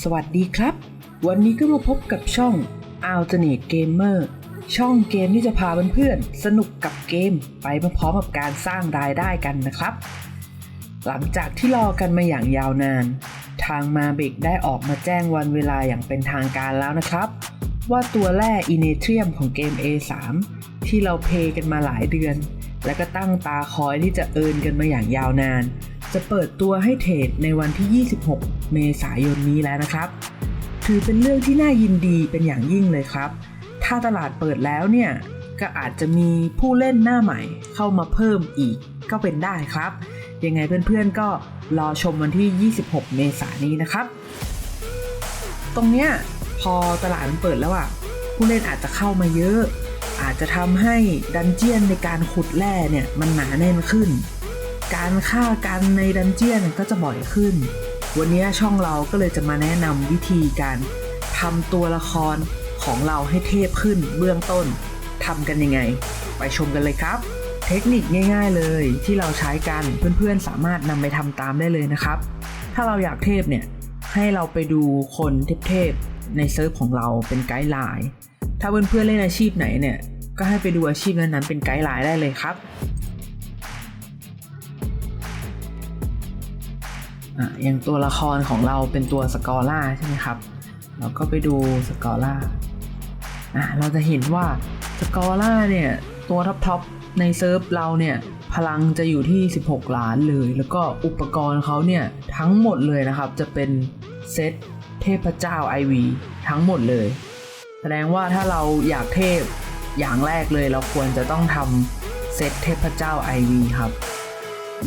สวัสดีครับ วันนี้ก็มาพบกับช่อง Alternate Gamer ช่องเกมที่จะพาเพื่อนๆสนุกกับเกมไปพร้อมกับการสร้างรายได้กันนะครับ หลังจากที่รอกันมาอย่างยาวนาน ทางมาเบกได้ออกมาแจ้งวันเวลาอย่างเป็นทางการแล้วนะครับ ว่าตัวแร่อินเนเทรียมของเกม A3 ที่เราเพย์กันมาหลายเดือน และก็ตั้งตาคอยที่จะเอินกันมาอย่างยาวนาน จะเปิดตัวให้เทรดในวันที่ 26 เมษายนนี้แล้วนะครับ ถือเป็นเรื่องที่น่ายินดีเป็นอย่างยิ่งเลยครับ ถ้าตลาดเปิดแล้วเนี่ย ก็อาจจะมีผู้เล่นหน้าใหม่เข้ามาเพิ่มอีกก็เป็นได้ครับ ยังไงเพื่อนๆก็รอชมวันที่ 26 เมษายนนี้นะครับ ตรงเนี้ยพอตลาดมันเปิดแล้วอะผู้เล่นอาจจะเข้ามาเยอะ อาจจะทำให้ดันเจียนในการขุดแร่เนี่ยมันหนาแน่นขึ้น การฆ่ากันในดันเจียนก็จะบ่อยขึ้น วันนี้ช่องเราก็เลยจะมาแนะนำวิธีการทำตัวละครของเราให้เทพขึ้นเบื้องต้นทำกันยังไง ไปชมกันเลยครับ เทคนิคง่าย ๆ เลยที่เราใช้กันเพื่อนๆสามารถนำไปทำตามได้เลยนะครับ ถ้าเราอยากเทพเนี่ยให้เราไปดูคนเทพๆในเซิร์ฟของเราเป็นไกด์ไลน์ถ้าเพื่อนๆเล่นอาชีพไหนเนี่ยก็ให้ไปดูอาชีพนั้นๆเป็นไกด์ไลน์ได้เลยครับ อะอย่างตัวละครของเราเป็นตัวสกอร่าใช่ไหมครับ เราก็ไปดูสกอร่าอะเราจะเห็นว่าสกอร่าเนี่ย ตัวท็อปๆในเซิร์ฟเราเนี่ย พลังจะอยู่ที่ 16 ล้านเลย แล้วก็อุปกรณ์เขาเนี่ย ทั้งหมดเลยนะครับ จะเป็นเซตเทพเจ้า IV ทั้งหมดเลย แสดงว่าถ้าเราอยากเทพอย่างแรกเลย เราควรจะต้องทำเซตเทพเจ้า IV ครับ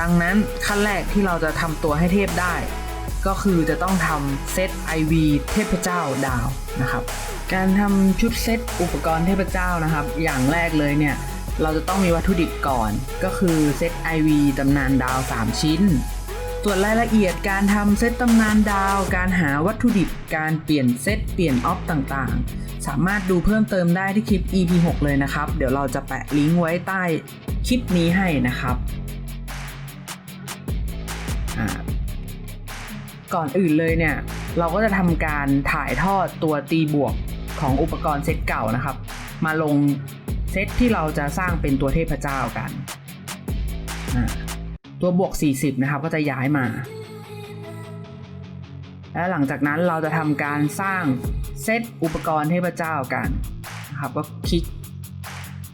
ดังนั้นขั้นแรกที่เราจะทำตัวให้เทพได้ ก็คือจะต้องทำเซต IV เทพเจ้าดาวนะครับ การทำชุดเซตอุปกรณ์เทพเจ้านะครับ อย่างแรกเลยเนี่ยเราจะต้องมีวัตถุดิบก่อน ก็คือเซต IV ตำนานดาว 3 ชิ้นส่วนรายละเอียดการทำเซตตำนานดาว การหาวัตถุดิบ การเปลี่ยนเซต เปลี่ยนออฟต่างๆ สามารถดูเพิ่มเติมได้ที่คลิป EP 6 เลยนะครับ เดี๋ยวเราจะแปะลิงก์ไว้ใต้คลิปนี้ให้นะครับ ก่อนอื่นเลยเนี่ย เราก็จะทำการถ่ายทอดตัวตีบวกของอุปกรณ์เซตเก่านะครับ มาลงเซตที่เราจะสร้างเป็นตัวเทพเจ้ากัน ตัวบวก 40 นะครับ ก็จะย้ายมา และหลังจากนั้นเราจะทำการสร้างเซตอุปกรณ์เทพเจ้ากันนะครับ ก็คลิก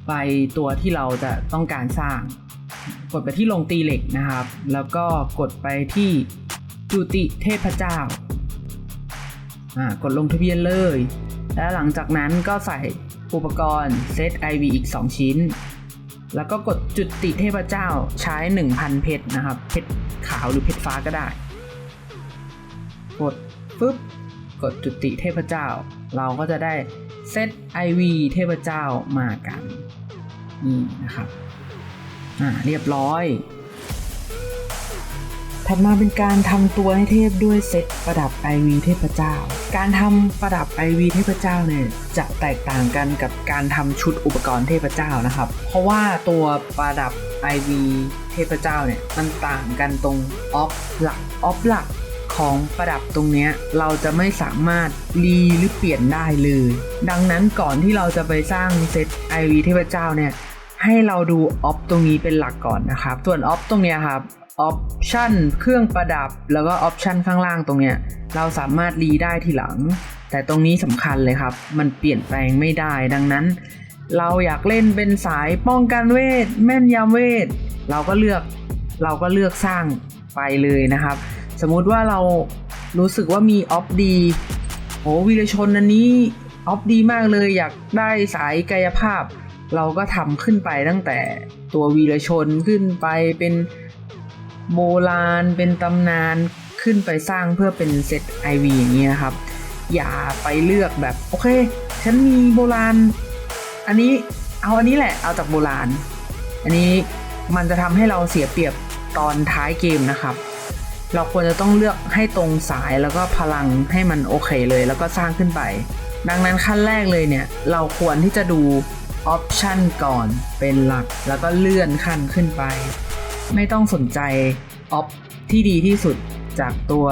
ไปตัวที่เราจะต้องการสร้าง กดไปที่ลงตีเหล็กนะครับ แล้วก็กดไปที่ จุติเทพเจ้า อ่ากดลงทะเบียนเลย แล้วหลังจากนั้นก็ใส่อุปกรณ์เซต IV อีก 2 ชิ้น แล้วก็กดจุติเทพเจ้าใช้ 1,000 เพชรนะครับ เพชรขาวหรือเพชรฟ้าก็ได้ กดปุ๊บ กดจุติเทพเจ้า เราก็จะได้เซต IV เทพเจ้ามากัน นี่นะครับ อ่า เรียบร้อย ถัดมาเป็นการทำตัวให้เทพด้วยเซตประดับ IV เทพเจ้า การทำประดับ IV เทพเจ้าเนี่ยจะแตกต่างกันกับการทำชุดอุปกรณ์เทพเจ้านะครับ เพราะว่าตัวประดับ IV เทพเจ้าเนี่ยมันต่างกันตรงออฟหลักออฟหลักของประดับตรงนี้เราจะไม่สามารถรีหรือเปลี่ยนได้เลย ดังนั้นก่อนที่เราจะไปสร้างเซต IV เทพเจ้าเนี่ยให้เราดูออฟตรงนี้เป็นหลักก่อนนะครับ ส่วนออฟตรงเนี้ยครับ ออปชันเครื่องประดับแล้วก็ออปชันข้างล่างตรงเนี้ยเราสามารถรีได้ทีหลัง แต่ตรงนี้สำคัญเลยครับ มันเปลี่ยนแปลงไม่ได้ดังนั้น เราอยากเล่นเป็นสายป้องกันเวท แม่นยำเวท เราก็เลือกเราก็เลือกสร้างไปเลยนะครับ สมมุติว่าเรารู้สึกว่ามีออฟดีโหวีรชนอันนี้ออฟดีมากเลยอยากได้สายกายภาพ เราก็ทำขึ้นไปตั้งแต่ตัววีรชนขึ้นไปเป็น โบราณเป็นตำนานขึ้นไปสร้างเพื่อเป็นเซต IV อย่างนี้นะครับ อย่าไปเลือกแบบโอเค ฉันมีโบราณ อันนี้เอาอันนี้แหละเอาจากโบราณ อันนี้มันจะทำให้เราเสียเปรียบตอนท้ายเกมนะครับ เราควรจะต้องเลือกให้ตรงสายแล้วก็พลังให้มันโอเคเลยแล้วก็สร้างขึ้นไป ดังนั้นขั้นแรกเลยเนี่ยเราควรที่จะดูออปชันก่อนเป็นหลักแล้วก็เลื่อนขั้นขึ้นไป ไม่ต้องสนใจออฟที่ดีที่สุดจากตัว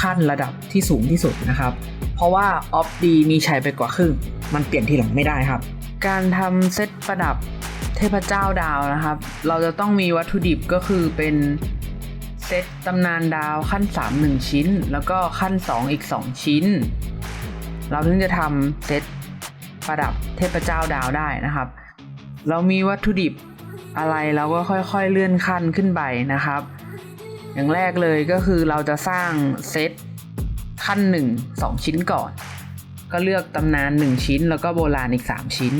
ขั้นระดับที่สูงที่สุดนะครับ เพราะว่าออฟดีมีใช้ไปกว่าครึ่ง มันเปลี่ยนทีหลังไม่ได้ครับ การทำเซตประดับเทพเจ้าดาวนะครับ เราจะต้องมีวัตถุดิบก็คือเป็นเซตตำนานดาวขั้น 3 1 ชิ้น แล้วก็ขั้น 2 อีก 2 ชิ้น เราถึงจะทำเซตประดับเทพเจ้าดาวได้นะครับ เรามีวัตถุดิบ อะไรเราก็ค่อยๆเลื่อนขั้นขึ้นไปนะครับ อย่างแรกเลยก็คือเราจะสร้างเซตขั้น 1 2 ชิ้นก่อน ก็เลือกตำนาน 1 ชิ้น แล้วก็โบราณอีก 3 ชิ้น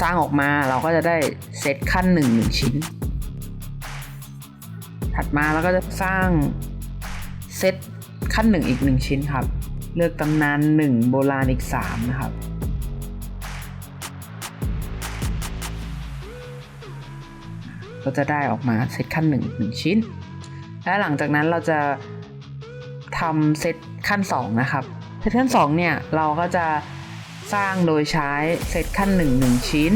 สร้างออกมาเราก็จะได้เซตขั้น 1 1 ชิ้น ถัดมาเราก็จะสร้างเซตขั้น 1 อีก 1 ชิ้นครับ เลือกตำนาน 1 โบราณอีก 3 นะครับ ก็จะได้ออกมาเซตขั้นหนึ่งหนึ่งชิ้น และหลังจากนั้นเราจะทำเซตขั้น 2 นะครับ เซตขั้น 2 เนี่ยเราก็จะสร้างโดยใช้เซตขั้น 1 1 ชิ้น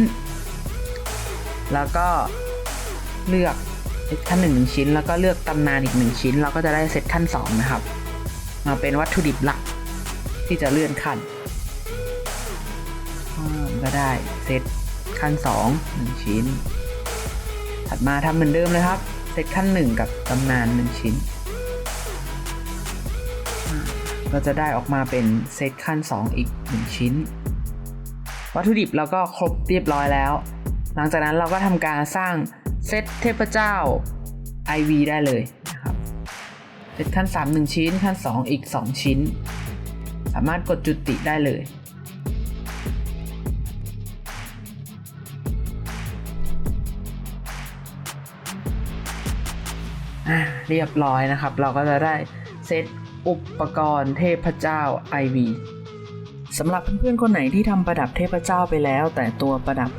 แล้วก็เลือกเซตขั้น 1 1 ชิ้น แล้วก็เลือกตำนานอีก 1 ชิ้น เราก็จะได้เซตขั้น 2 นะครับ มาเป็นวัตถุดิบหลักที่จะเลื่อนขั้นก็ได้เซตขั้น 2 1 ชิ้น ถัดมาทำเหมือนเดิมเลยครับ เซตขั้น1กับตำนาน1ชิ้นอ่าจะได้ออกมาเป็นเซตขั้น 2 อีก 1 ชิ้น วัตถุดิบเราก็ครบเรียบร้อยแล้ว หลังจากนั้นเราก็ทำการสร้างเซตเทพเจ้า IV ได้เลยนะครับเซตขั้น 3 1 ชิ้นขั้น 2 อีก 2 ชิ้น สามารถกดจุติได้เลย อะเรียบร้อยนะครับ เราก็จะได้เซตอุปกรณ์เทพเจ้า IV สำหรับเพื่อนๆคนไหนที่ทำประดับเทพเจ้าไปแล้ว แต่ตัวประดับ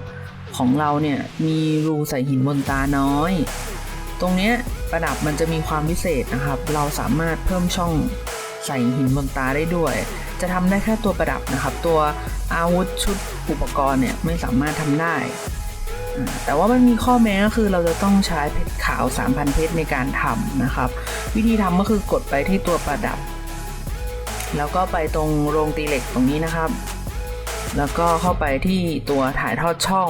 ของเราเนี่ยมีรูใส่หินบนตาน้อย ตรงเนี้ยประดับมันจะมีความพิเศษนะครับ เราสามารถเพิ่มช่องใส่หินบนตาได้ด้วย จะทำได้แค่ตัวประดับนะครับ ตัวอาวุธชุดอุปกรณ์เนี่ยไม่สามารถทำได้ แต่ว่ามันมีข้อแม้ก็คือเราจะต้องใช้เพชรขาว 3,000 เพชรในการทำนะครับ วิธีทำก็คือกดไปที่ตัวประดับ แล้วก็ไปตรงโรงตีเหล็กตรงนี้นะครับ แล้วก็เข้าไปที่ตัวถ่ายทอดช่อง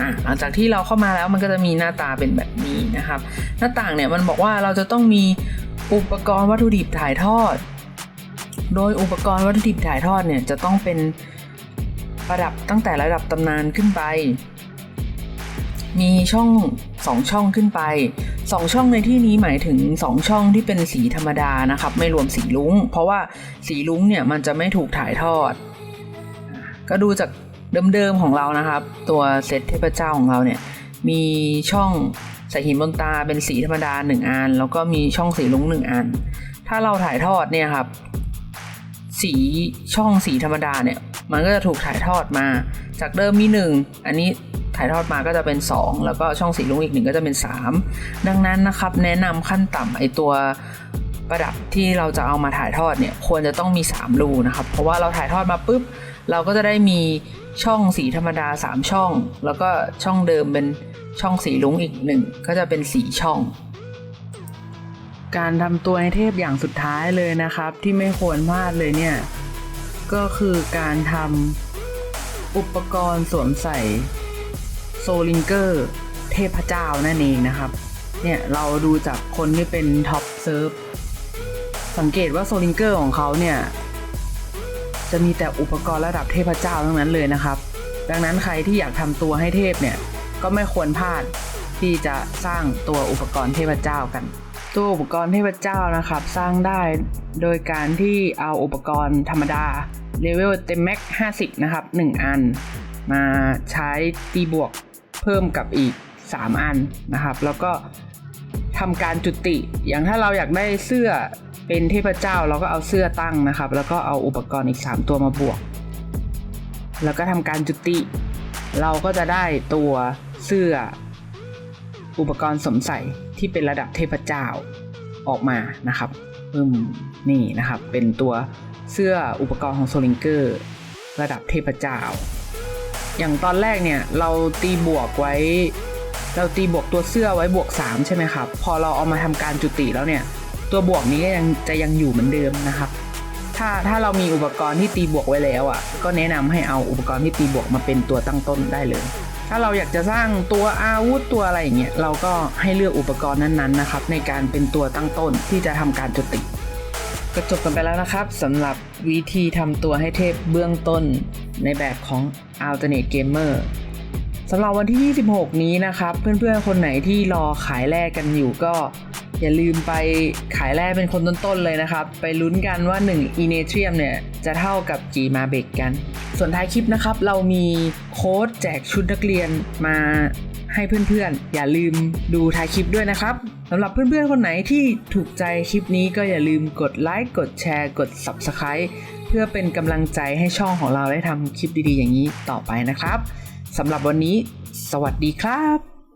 อะหลังจากที่เราเข้ามาแล้วมันก็จะมีหน้าตาเป็นแบบนี้นะครับ หน้าต่างเนี่ยมันบอกว่าเราจะต้องมีอุปกรณ์วัตถุดิบถ่ายทอด โดยอุปกรณ์วัตถุดิบถ่ายทอดเนี่ยจะต้องเป็นระดับตั้งแต่ระดับตำนานขึ้นไป มีช่องสองช่องขึ้นไปสองช่องในที่นี้หมายถึงสองช่องที่เป็นสีธรรมดานะครับ ไม่รวมสีลุ้ง เพราะว่าสีลุ้งเนี่ยมันจะไม่ถูกถ่ายทอด ก็ดูจากเดิมๆของเรานะครับ ตัวเซตเทพเจ้าของเราเนี่ยมีช่องใส่หินบนตาเป็นสีธรรมดาหนึ่งอัน แล้วก็มีช่องสีลุ้งหนึ่งอัน ถ้าเราถ่ายทอดเนี่ยครับ สีช่องสีธรรมดาเนี่ยมันก็จะถูกถ่ายทอดมา จากเดิมมีหนึ่งอันนี้ ถ่ายทอดมาก็จะเป็น 2 แล้วก็ช่องสีลุ้งอีกหนึ่งก็จะเป็น 3 ดังนั้นนะครับแนะนำขั้นต่ำไอตัวประดับที่เราจะเอามาถ่ายทอดเนี่ยควรจะต้องมี 3 รูนะครับ เพราะว่าเราถ่ายทอดมาปุ๊บ เราก็จะได้มีช่องสีธรรมดา 3 ช่อง แล้วก็ช่องเดิมเป็นช่องสีลุ้งอีกหนึ่งก็จะเป็น4ช่อง การทำตัวในเทพอย่างสุดท้ายเลยนะครับ ที่ไม่ควรพลาดเลยเนี่ย ก็คือการทำอุปกรณ์สวมใส่ โซลิงเกอร์เทพเจ้านั่นเองนะครับ เนี่ยเราดูจากคนที่เป็นท็อปเซิร์ฟสังเกตว่าโซลิงเกอร์ของเขาเนี่ย จะมีแต่อุปกรณ์ระดับเทพเจ้าทั้งนั้นเลยนะครับ ดังนั้นใครที่อยากทำตัวให้เทพเนี่ย ก็ไม่ควรพลาดที่จะสร้างตัวอุปกรณ์เทพเจ้ากัน ตัวอุปกรณ์เทพเจ้านะครับ สร้างได้โดยการที่เอาอุปกรณ์ธรรมดาเลเวลเต็มแม็ก50 นะครับ 1 อัน มาใช้ตีบวก เพิ่มกับอีก 3 อันนะครับ แล้วก็ทำการจุติ อย่างถ้าเราอยากได้เสื้อเป็นเทพเจ้าเราก็เอาเสื้อตั้งนะครับ แล้วก็เอาอุปกรณ์อีก 3 ตัวมาบวก แล้วก็ทำการจุติ เราก็จะได้ตัวเสื้ออุปกรณ์สมใส่ที่เป็นระดับเทพเจ้าออกมานะครับอืมนี่นะครับ เป็นตัวเสื้ออุปกรณ์ของโซลิงเกอร์ ระดับเทพเจ้า อย่างตอนแรกเนี่ยเราตีบวกไว้ เราตีบวกตัวเสื้อไว้บวก 3 ใช่ไหมครับ พอเราเอามาทำการจุติแล้วเนี่ย ตัวบวกนี้ก็ยังจะยังอยู่เหมือนเดิมนะครับ ถ้าถ้าเรามีอุปกรณ์ที่ตีบวกไว้แล้วอะ ก็แนะนำให้เอาอุปกรณ์ที่ตีบวกมาเป็นตัวตั้งต้นได้เลยถ้าเราอยากจะสร้างตัวอาวุธตัวอะไรอย่างเงี้ยเราก็ให้เลือกอุปกรณ์นั้นๆนะครับ ในการเป็นตัวตั้งต้นที่จะทำการจมตีก็จบกันไปแล้วนะครับสำหรับวิธีทำตัวให้เทพเบื้องต้น ในแบบของ Alternate Gamer สำหรับวันที่ 26 นี้นะครับ เพื่อนๆ คนไหนที่รอขายแลกกันอยู่ก็อย่าลืมไปขายแรกเป็นคนต้นๆ เลยนะครับ ไปลุ้นกันว่า 1 e n a t r i u m เนี่ย จะเท่ากับกี่มาเบกกัน ส่วนท้ายคลิปนะครับ เรามีโค้ดแจกชุดนักเรียนมาให้เพื่อนๆ อย่าลืมดูท้ายคลิปด้วยนะครับสำหรับเพื่อนๆ คนไหนที่ถูกใจคลิปนี้ก็อย่าลืมกดไลค์กดแชร์ กด Subscribe เพื่อเป็นกำลังใจให้ช่องของเราได้ทำคลิปดีๆ อย่างนี้ต่อไปนะครับสำหรับวันนี้ สวัสดีครับ